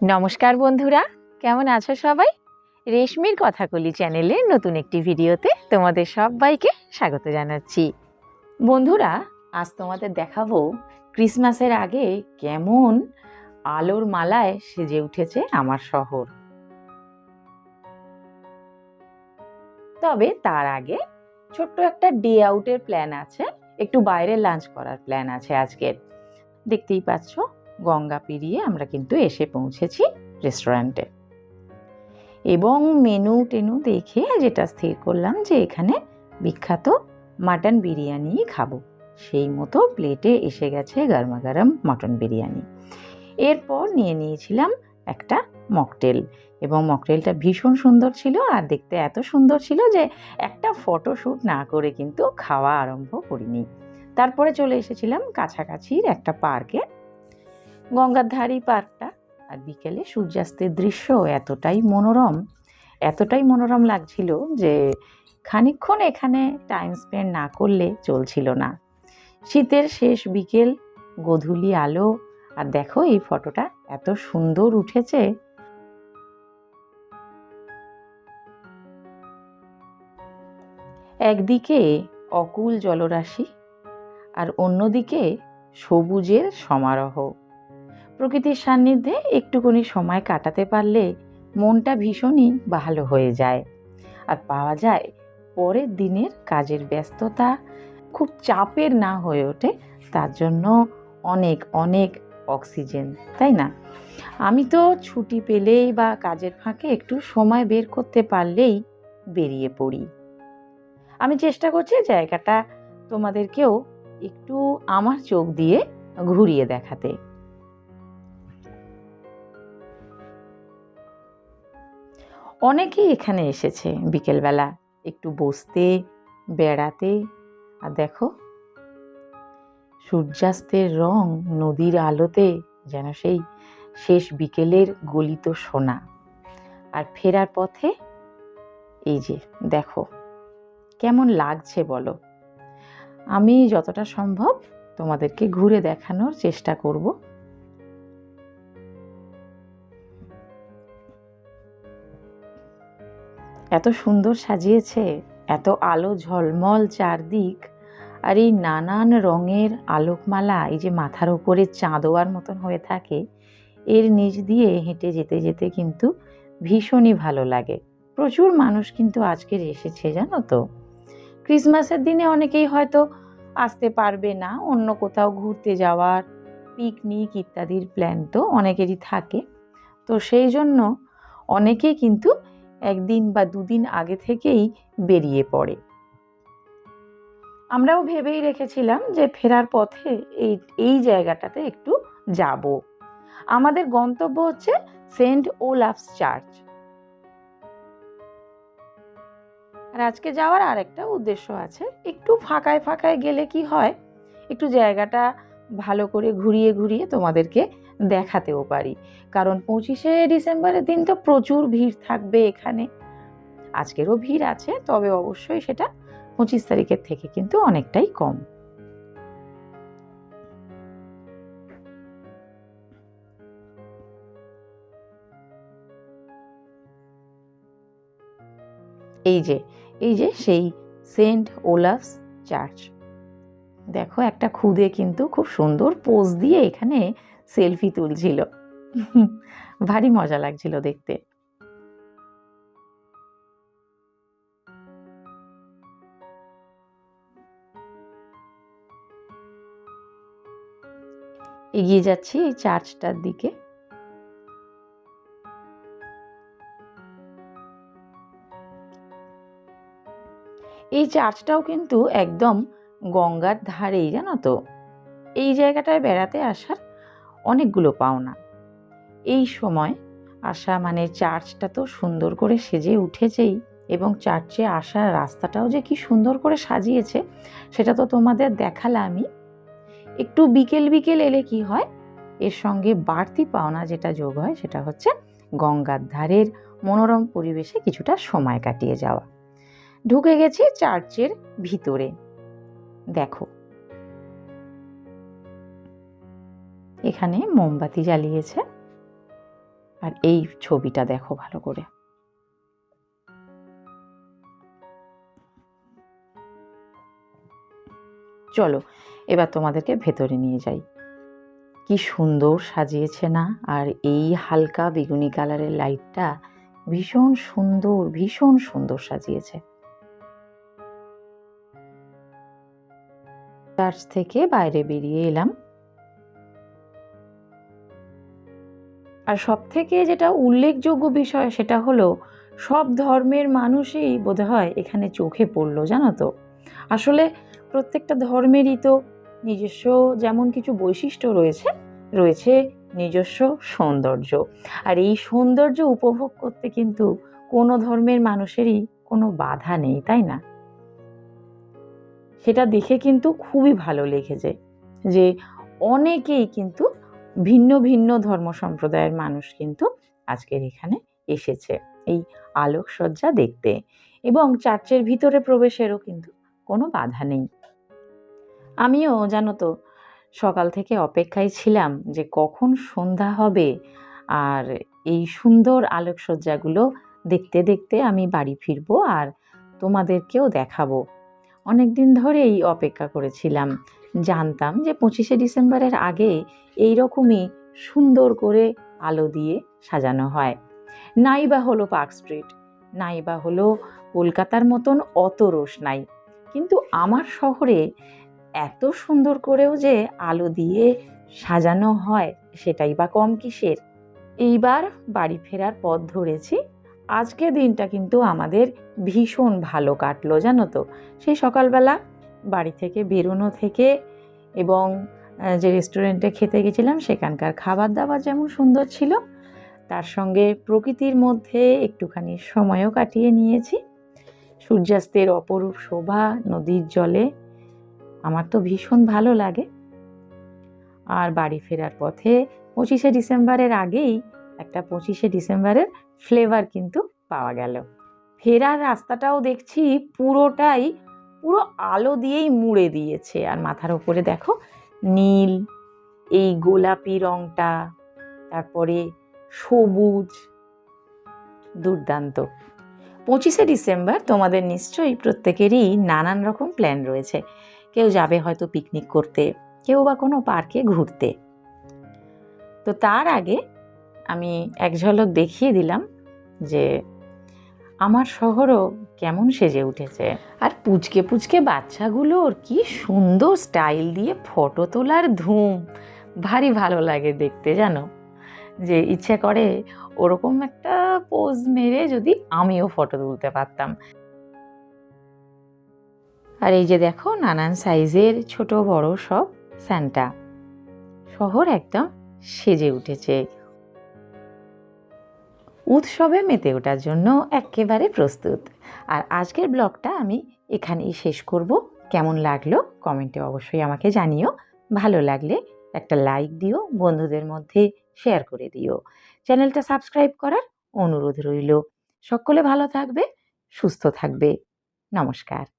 নমস্কার বন্ধুরা, কেমন আছো সবাই? রেশমির কথাকলি চ্যানেলের নতুন একটি ভিডিওতে তোমাদের সবাইকে স্বাগত জানাচ্ছি। বন্ধুরা, আজ তোমাদের দেখাবো ক্রিসমাসের আগে কেমন আলোর মালায় সেজে উঠেছে আমার শহর। তবে তার আগে ছোট্ট একটা ডে আউটের প্ল্যান আছে, একটু বাইরে লাঞ্চ করার প্ল্যান আছে আজকের। দেখতেই পাচ্ছ গঙ্গা পেরিয়ে আমরা কিন্তু এসে পৌঁছেছি রেস্টুরেন্টে এবং মেনু টেনু দেখে যেটা স্থির করলাম যে এখানে বিখ্যাত মাটন বিরিয়ানি খাব। সেই মতো প্লেটে এসে গেছে গরমা গরম মটন বিরিয়ানি। এরপর নিয়ে নিয়েছিলাম একটা মকটেল এবং মকটেলটা ভীষণ সুন্দর ছিল আর দেখতে এত সুন্দর ছিল যে একটা ফটোশ্যুট না করে কিন্তু খাওয়া আরম্ভ করিনি। তারপরে চলে এসেছিলাম কাছাকাছির একটা পার্কে গঙ্গার ধারী পার্কটা। আর বিকেলে সূর্যাস্তের দৃশ্য এতটাই মনোরম এতটাই মনোরম লাগছিল যে খানিকক্ষণ এখানে টাইম স্পেন্ড না করলে চলছিল না। শীতের শেষ বিকেল, গধূলি আলো, আর দেখো এই ফটোটা এত সুন্দর উঠেছে। একদিকে অকুল জলরাশি, আর অন্যদিকে সবুজের সমারোহ। প্রকৃতির সান্নিধ্যে একটুখানি সময় কাটাতে পারলে মনটা ভীষণই ভালো হয়ে যায়। আর পাওয়া যায় পরের দিনের কাজের ব্যস্ততা খুব চাপের না হয়ে ওঠে, তার জন্য অনেক অনেক অক্সিজেন, তাই না? আমি তো ছুটি পেলেই বা কাজের ফাঁকে একটু সময় বের করতে পারলেই বেরিয়ে পড়ি। আমি চেষ্টা করছি জায়গাটা তোমাদেরকেও একটু আমার চোখ দিয়ে ঘুরিয়ে দেখাতে। অনেকেই এখানে এসেছে বিকেলবেলা। একটু বসতে, বেড়াতে। আর দেখো, সূর্যাস্তের রং নদীর আলোতে যেন সেই শেষ বিকেলের গলিত সোনা। আর ফেরার পথে এই যে, দেখো, কেমন লাগছে বলো? আমি যতটা সম্ভব তোমাদেরকে ঘুরে দেখানোর চেষ্টা করব। এত সুন্দর সাজিয়েছে, এত আলো ঝলমল চারদিক, আর এই নানান রঙের আলোকমালা এই যে মাথার উপরে চাঁদোয়ার মতন হয়ে থাকে, এর নিচ দিয়ে হেঁটে যেতে যেতে কিন্তু ভীষণই ভালো লাগে। প্রচুর মানুষ কিন্তু আজকের এসেছে, জানো তো? ক্রিসমাসের দিনে অনেকেই হয়তো আসতে পারবে না, অন্য কোথাও ঘুরতে যাওয়ার, পিকনিক ইত্যাদির প্ল্যান তো অনেকেরই থাকে। তো সেই জন্য অনেকেই কিন্তু একদিন বা দুদিন আগে থেকেই বেরিয়ে পড়ে। আমরাও ভেবেই রেখেছিলাম যে ফেরার পথে এই এই জায়গাটাতে একটু যাব। আমাদের গন্তব্য হচ্ছে সেন্ট ওলাফস চার্চ। আর আজকে যাওয়ার আর একটা উদ্দেশ্য আছে। একটু ফাঁকায় ফাঁকায় গেলে কি হয়? একটু জায়গাটা ভালো করে ঘুরিয়ে ঘুরিয়ে তোমাদেরকে দেখাতেও পারি। কারণ পঁচিশে ডিসেম্বরের দিন তো প্রচুর ভিড় থাকবে এখানে। আজকেরও ভিড় আছে, তবে অবশ্যই সেটা পঁচিশ তারিখের থেকে কিন্তু অনেকটাই কম। এই যে এই যে সেই সেন্ট ওলাফস চার্চ। দেখো একটা খুদে কিন্তু খুব সুন্দর পোজ দিয়ে এখানে সেলফি তুলছিল। ভারী মজা লাগছিল দেখতে। এগিয়ে যাচ্ছি এই চার্চটার দিকে। এই চার্চটাও কিন্তু একদম গঙ্গার ধারেই, জানো তো? এই জায়গাটায় বেড়াতে আসার অনেকগুলো পাওনা। এই সময় আসা মানে চার্চটা তো সুন্দর করে সেজে উঠেছেই এবং চার্চে আসার রাস্তাটাও যে কি সুন্দর করে সাজিয়েছে, সেটা তো তোমাদের দেখালামই। একটু বিকেল বিকেল এলে কি হয়? এর সঙ্গে বাড়তি পাওনা যেটা যোগ হয়, সেটা হচ্ছে গঙ্গার ধারের মনোরম পরিবেশে কিছুটা সময় কাটিয়ে যাওয়া। ঢুকে গেছি চার্চের ভিতরে। দেখো এখানে মোমবাতি জ্বালিয়েছে। আর এই ছবিটা দেখো ভালো করে। চলো, এবার তোমাদেরকে ভেতরে নিয়ে যাই। কি সুন্দর সাজিয়েছে না? আর এই হালকা বেগুনি কালারের লাইটটা ভীষণ সুন্দর ভীষণ সুন্দর সাজিয়েছে। চার্চ থেকে বাইরে বেরিয়ে এলাম। আর সব থেকে যেটা উল্লেখযোগ্য বিষয় সেটা হলো, সব ধর্মের মানুষই বোধহয় এখানে চোখে পড়ল, জানো তো। আসলে প্রত্যেকটা ধর্মেরই তো নিজস্ব যেমন কিছু বৈশিষ্ট্য রয়েছে রয়েছে নিজস্ব সৌন্দর্য। আর এই সৌন্দর্য উপভোগ করতে কিন্তু কোনো ধর্মের মানুষেরই কোনো বাধা নেই, তাই না? সেটা দেখে কিন্তু খুবই ভালো লেগেছে যে অনেকেই কিন্তু ভিন্ন ভিন্ন ধর্ম সম্প্রদায়ের মানুষ কিন্তু আজকের এখানে এসেছে। এই আলোকসজ্জা দেখতে এবং চার্চের ভিতরে প্রবেশেরও কিন্তু কোনো বাধা নেই। আমিও জানো তো, সকাল থেকে অপেক্ষায় ছিলাম যে কখন সন্ধ্যা হবে আর এই সুন্দর আলোকসজ্জাগুলো দেখতে দেখতে আমি বাড়ি ফিরবো আর তোমাদেরকেও দেখাবো। অনেক দিন ধরেই অপেক্ষা করেছিলাম জানতাম যে পঁচিশে ডিসেম্বরের আগে এই রকমই সুন্দর করে আলো দিয়ে সাজানো হয়। নাই বা হলো পার্ক স্ট্রিট নাই বা হলো কলকাতার মতন অত রোষ নাই। কিন্তু আমার শহরে এত সুন্দর করেও যে আলো দিয়ে সাজানো হয়, সেটাই বা কম কিসের? এইবার বাড়ি ফেরার পথ ধরেছি। আজকে দিনটা কিন্তু আমাদের ভীষণ ভালো কাটলো, জানো তো? সেই সকালবেলা বাড়ি থেকে বেরোনো থেকে এবং যে রেস্টুরেন্টে খেতে গেছিলাম সেখানকার খাবার দাবার যেমন সুন্দর ছিল, তার সঙ্গে প্রকৃতির মধ্যে একটুখানি সময়ও কাটিয়ে নিয়েছি। সূর্যাস্তের অপরূপ শোভা নদীর জলে, আমার তো ভীষণ ভালো লাগে। আর বাড়ি ফেরার পথে পঁচিশে ডিসেম্বরের আগেই একটা পঁচিশে ডিসেম্বরের ফ্লেভার কিন্তু পাওয়া গেল। ফেরার রাস্তাটাও দেখছি পুরোটাই পুরো আলো দিয়েই মুড়ে দিয়েছে। আর মাথার ওপরে দেখো, নীল, এই গোলাপি রংটা, তারপরে সবুজ, দুর্দান্ত। পঁচিশে ডিসেম্বর তোমাদের নিশ্চয়ই প্রত্যেকেরই নানান রকম প্ল্যান রয়েছে। কেউ যাবে হয়তো পিকনিক করতে, কেউ বা কোনো পার্কে ঘুরতে। তো তার আগে আমি এক ঝলক দেখিয়ে দিলাম যে আমার শহরও কেমন সেজে উঠেছে। আর পুচকে পুচকে বাচ্চাগুলোর কি সুন্দর স্টাইল দিয়ে ফটো তোলার ধুম। ভারী ভালো লাগে দেখতে, জানো? যে ইচ্ছে করে ওরকম একটা পোজ মেরে যদি আমিও ফটো তুলতে পারতাম। আর এই যে দেখো নানান সাইজের ছোট বড় সব স্যান্টা। শহর একদম সেজে উঠেছে। উৎসবে মেতে ওঠার জন্য একেবারে প্রস্তুত। আর আজকের ব্লগটা আমি এখানেই শেষ করব। কেমন লাগল কমেন্টে অবশ্যই আমাকে জানিও। ভালো লাগলে একটা লাইক দিও, বন্ধুদের মধ্যে শেয়ার করে দিও। চ্যানেলটা সাবস্ক্রাইব করার অনুরোধ রইল। সকলে ভালো থাকবে, সুস্থ থাকবে। নমস্কার।